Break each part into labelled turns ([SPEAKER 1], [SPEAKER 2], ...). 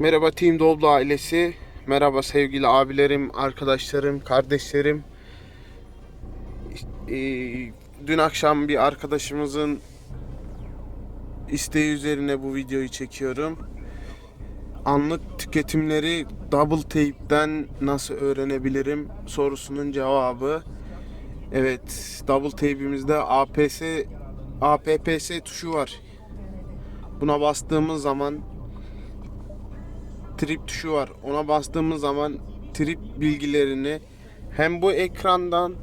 [SPEAKER 1] Merhaba Team Doblo ailesi. Merhaba sevgili abilerim, arkadaşlarım, kardeşlerim. Ee, dün akşam bir arkadaşımızın isteği üzerine bu videoyu çekiyorum. Anlık tüketimleri double tape'den nasıl öğrenebilirim sorusunun cevabı. Evet, double tape'imizde APS APPS tuşu var. Buna bastığımız zaman trip tuşu var. Ona bastığımız zaman trip bilgilerini hem bu ekrandan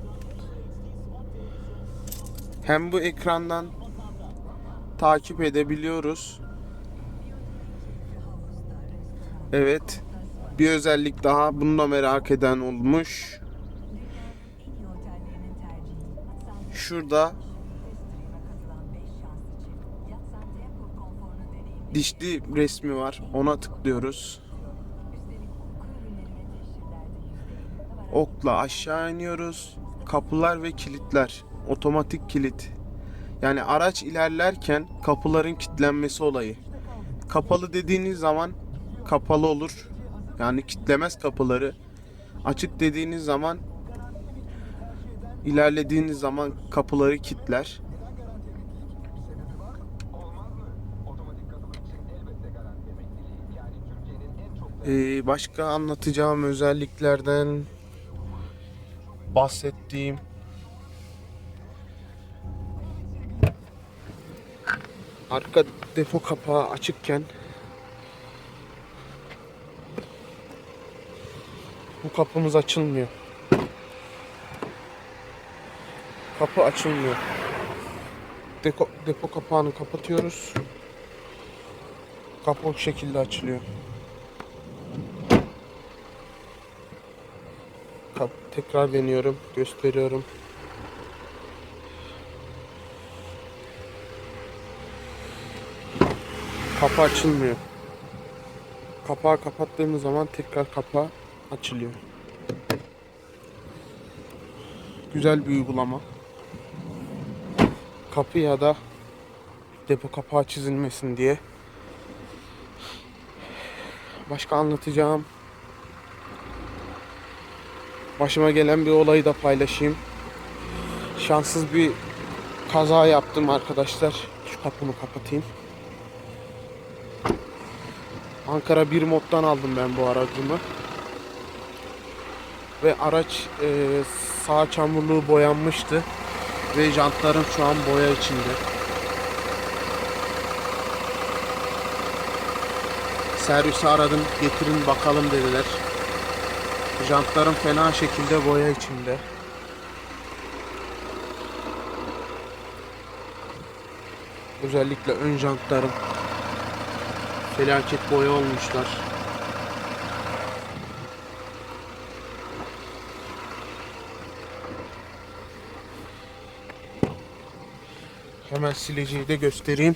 [SPEAKER 1] hem bu ekrandan takip edebiliyoruz. Evet. Bir özellik daha bunu da merak eden olmuş. Şurada dişli resmi var. Ona tıklıyoruz. Okla aşağı iniyoruz. Kapılar ve kilitler. Otomatik kilit. Yani araç ilerlerken kapıların kilitlenmesi olayı. Kapalı dediğiniz zaman kapalı olur. Yani kilitlemez kapıları. Açık dediğiniz zaman ilerlediğiniz zaman kapıları kilitler. Ee, başka anlatacağım özelliklerden bahsettiğim arka depo kapağı açıkken bu kapımız açılmıyor. Kapı açılmıyor. Depo, depo kapağını kapatıyoruz. Kapı o şekilde açılıyor. Tekrar deniyorum, gösteriyorum. Kapı açılmıyor. Kapağı kapattığımız zaman tekrar kapağı açılıyor. Güzel bir uygulama. Kapı ya da depo kapağı çizilmesin diye. Başka anlatacağım başıma gelen bir olayı da paylaşayım. Şanssız bir kaza yaptım arkadaşlar. Şu kapımı kapatayım. Ankara bir moddan aldım ben bu aracımı. Ve araç e, sağ çamurluğu boyanmıştı. Ve jantlarım şu an boya içinde. Servisi aradım getirin bakalım dediler. Jantlarım fena şekilde boya içinde. Özellikle ön jantlarım felaket boya olmuşlar. Hemen sileceği de göstereyim.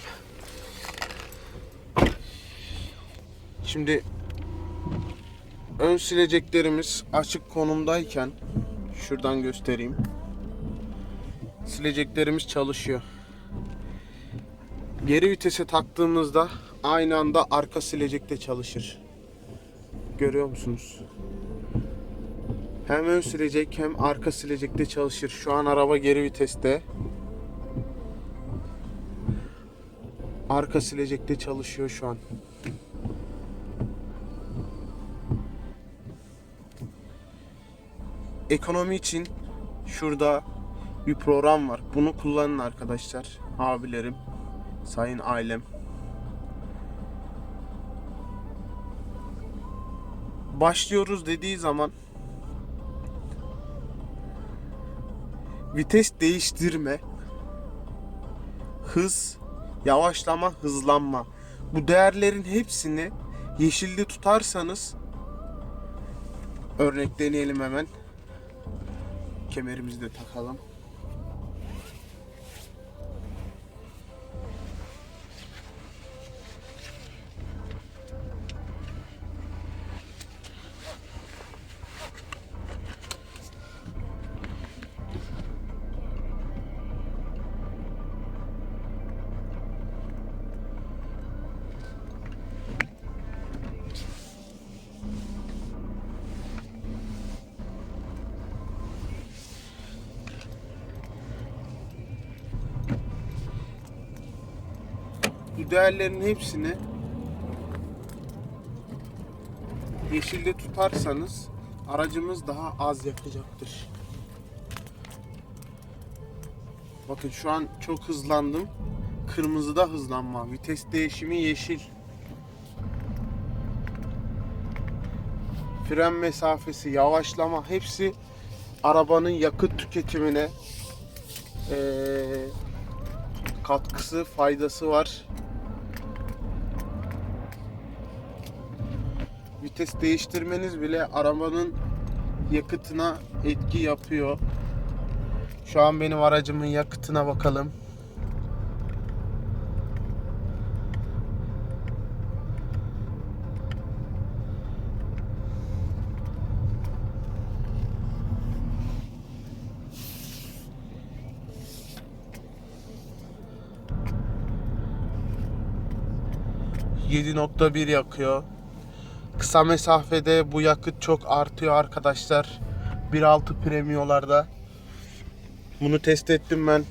[SPEAKER 1] Şimdi ön sileceklerimiz açık konumdayken şuradan göstereyim. Sileceklerimiz çalışıyor. Geri vitese taktığımızda aynı anda arka silecek de çalışır. Görüyor musunuz? Hem ön silecek hem arka silecek de çalışır. Şu an araba geri viteste. Arka silecek de çalışıyor şu an. Ekonomi için şurada bir program var. Bunu kullanın arkadaşlar. Abilerim, sayın ailem. Başlıyoruz dediği zaman vites değiştirme, hız, yavaşlama, hızlanma. Bu değerlerin hepsini yeşilde tutarsanız örnek deneyelim hemen. Kemerimizi de takalım. Bu değerlerin hepsini yeşilde tutarsanız aracımız daha az yakacaktır. Bakın şu an çok hızlandım. Kırmızıda hızlanma. Vites değişimi yeşil. Fren mesafesi, yavaşlama hepsi arabanın yakıt tüketimine eee, katkısı, faydası var. Vites değiştirmeniz bile arabanın yakıtına etki yapıyor. Şu an benim aracımın yakıtına bakalım. ...7.1 yakıyor. Kısa mesafede bu yakıt çok artıyor arkadaşlar. 1.6 premiyolarda. Bunu test ettim ben.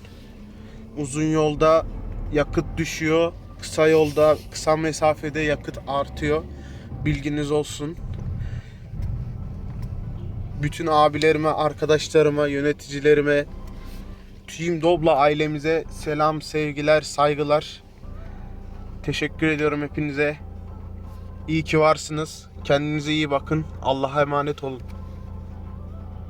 [SPEAKER 1] Uzun yolda yakıt düşüyor. Kısa yolda, kısa mesafede yakıt artıyor. Bilginiz olsun. Bütün abilerime, arkadaşlarıma, yöneticilerime, Team Dobla ailemize selam, sevgiler, saygılar. Teşekkür ediyorum hepinize. İyi ki varsınız. Kendinize iyi bakın. Allah'a emanet olun.